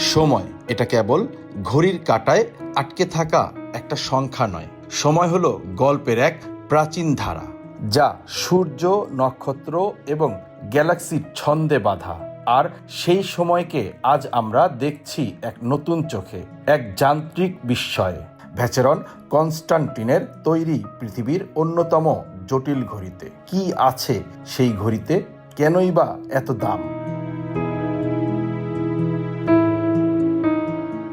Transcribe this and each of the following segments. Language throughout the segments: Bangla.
সময়। এটা কেবল ঘড়ির কাঁটায় আটকে থাকা একটা সংখ্যা নয়। সময় হলো গল্পের এক প্রাচীন ধারা, যা সূর্য, নক্ষত্র এবং গ্যালাক্সির ছন্দে বাঁধা। আর সেই সময়কে আজ আমরা দেখছি এক নতুন চোখে, এক যান্ত্রিক বিস্ময়ে। ভ্যাচেরন কনস্টান্টিনের তৈরি পৃথিবীর অন্যতম জটিল ঘড়িতে। কি আছে সেই ঘড়িতে? কেনই বা এত দাম?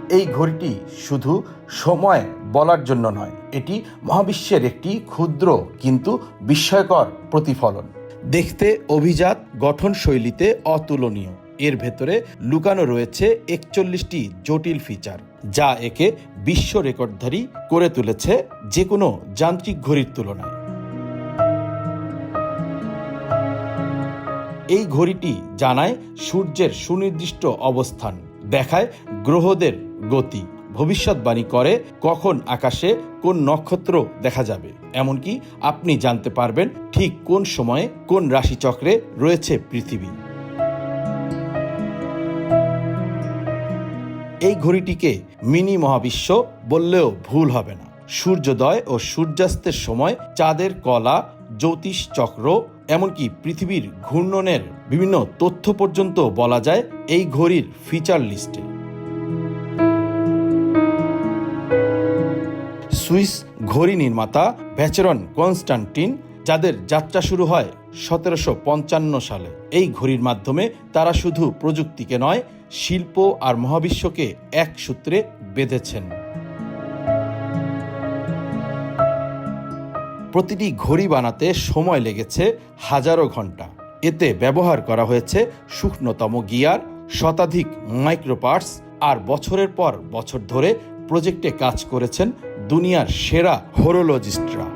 এই ঘড়িটি শুধু সময় বলার জন্য নয়, এটি মহাবিশ্বের একটি ক্ষুদ্র কিন্তু বিস্ময়কর প্রতিফলন। দেখতে অভিজাত গঠন শৈলীতে অতুলনীয়। এর ভেতরে লুকানো রয়েছে একচল্লিশটি জটিল ফিচার যা একে বিশ্ব রেকর্ডধারী করে তুলেছে যে কোনো যান্ত্রিক ঘড়ির তুলনায়। এই ঘড়িটি জানায় সূর্যের সুনির্দিষ্ট অবস্থান, দেখায় গ্রহদের গতি ভবিষ্যৎবাণী করে কখন আকাশে কোন নক্ষত্র দেখা যাবে। এমনকি আপনি জানতে পারবেন ঠিক কোন সময়ে কোন রাশিচক্রে রয়েছে পৃথিবী। এই ঘড়িটিকে মিনি মহাবিশ্ব বললেও ভুল হবে না। সূর্যোদয় ও সূর্যাস্তের সময় চাঁদের কলা, জ্যোতিষ চক্র, এমনকি পৃথিবীর ঘূর্ণনের বিভিন্ন তথ্য পর্যন্ত বলা যায় এই ঘড়ির ফিচার লিস্টে সুইস ঘড়ি নির্মাতা ভ্যাচেরন কনস্টান্টিন, যাদের যাত্রা শুরু হয় সতেরোশো পঞ্চান্ন সালে। এই ঘড়ির মাধ্যমে তারা শুধু প্রযুক্তিকে নয়, শিল্প আর মহাবিশ্বকে এক সূত্রে বেঁধেছেন। প্রতিটি ঘড়ি বানাতে সময় লেগেছে হাজারো ঘণ্টা। এতে ব্যবহার করা হয়েছে শুকনোতম গিয়ার, শতাধিক মাইক্রোপার্টস আর বছরের পর বছর ধরে প্রজেক্টে কাজ করেছেন দুনিয়ার সেরা হোরোলজিস্টরা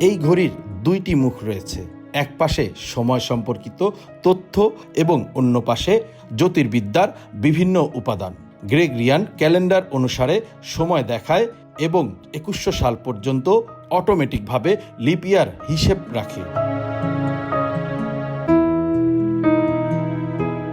এই ঘড়ির দুইটি মুখ রয়েছে, এক পাশে সময় সম্পর্কিত তথ্য এবং অন্য পাশে জ্যোতির্বিদ্যার বিভিন্ন উপাদান। গ্রেগরিয়ান ক্যালেন্ডার অনুসারে সময় দেখায় এবং একুশশো সাল পর্যন্ত অটোমেটিকভাবে লিপিয়ার হিসেব রাখে।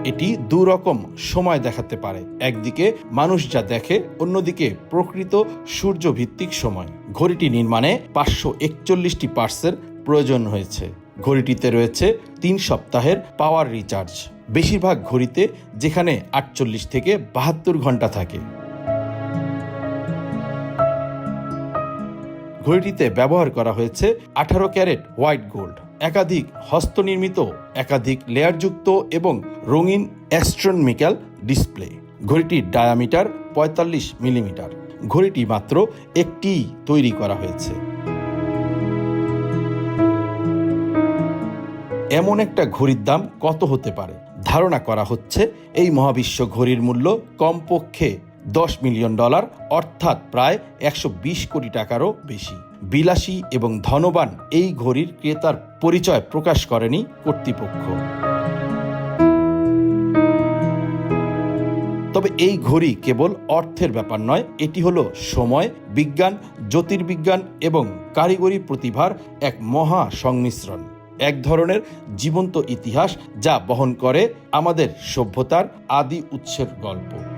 এটি দু রকম সময় দেখাতে পারে। একদিকে মানুষ যা দেখে, অন্যদিকে প্রকৃত সূর্য ভিত্তিক সময়। ঘড়িটি নির্মাণে পাঁচশো একচল্লিশটি পার্সের প্রয়োজন হয়েছে। ঘড়িটিতে রয়েছে তিন সপ্তাহের পাওয়ার রিচার্জ। বেশিরভাগ ঘড়িতে যেখানে আটচল্লিশ থেকে বাহাত্তর ঘণ্টা থাকে। ঘড়িটিতে ব্যবহার করা হয়েছে আঠারো ক্যারেট হোয়াইট গোল্ড। একাধিক হস্তনির্মিত, একাধিক লেয়ারযুক্ত এবং রঙিন অ্যাস্ট্রনমিক্যাল ডিসপ্লে। ঘড়িটির ডায়ামিটার পঁয়তাল্লিশ মিলিমিটার। ঘড়িটি মাত্র একটি তৈরি করা হয়েছে। এমন একটা ঘড়ির দাম কত হতে পারে? ধারণা করা হচ্ছে এই মহাবিশ্ব ঘড়ির মূল্য কমপক্ষে দশ মিলিয়ন ডলার, অর্থাৎ প্রায় একশো বিশ কোটি টাকারও বেশি। বিলাসী এবং ধনবান এই ঘড়ির ক্রেতার পরিচয় প্রকাশ করেনি কর্তৃপক্ষ। তবে এই ঘড়ি কেবল অর্থের ব্যাপার নয়, এটি হলো সময়, বিজ্ঞান, জ্যোতির্বিজ্ঞান এবং কারিগরি প্রতিভার এক মহা সংমিশ্রণ। এক ধরনের জীবন্ত ইতিহাস যা বহন করে আমাদের সভ্যতার আদি উৎসের গল্প।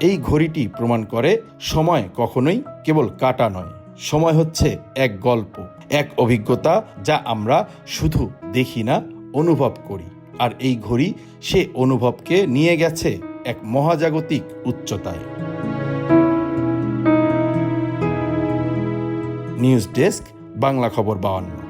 এই ঘড়িটি প্রমাণ করে সময় কখনোই কেবল কাটা নয়। সময় হচ্ছে এক গল্প, এক অভিজ্ঞতা যা আমরা শুধু দেখি না, অনুভব করি। আর এই ঘড়ি সে অনুভবকে নিয়ে গেছে এক মহাজাগতিক উচ্চতায়। নিউজ ডেস্ক, বাংলা খবর বাউন্ন।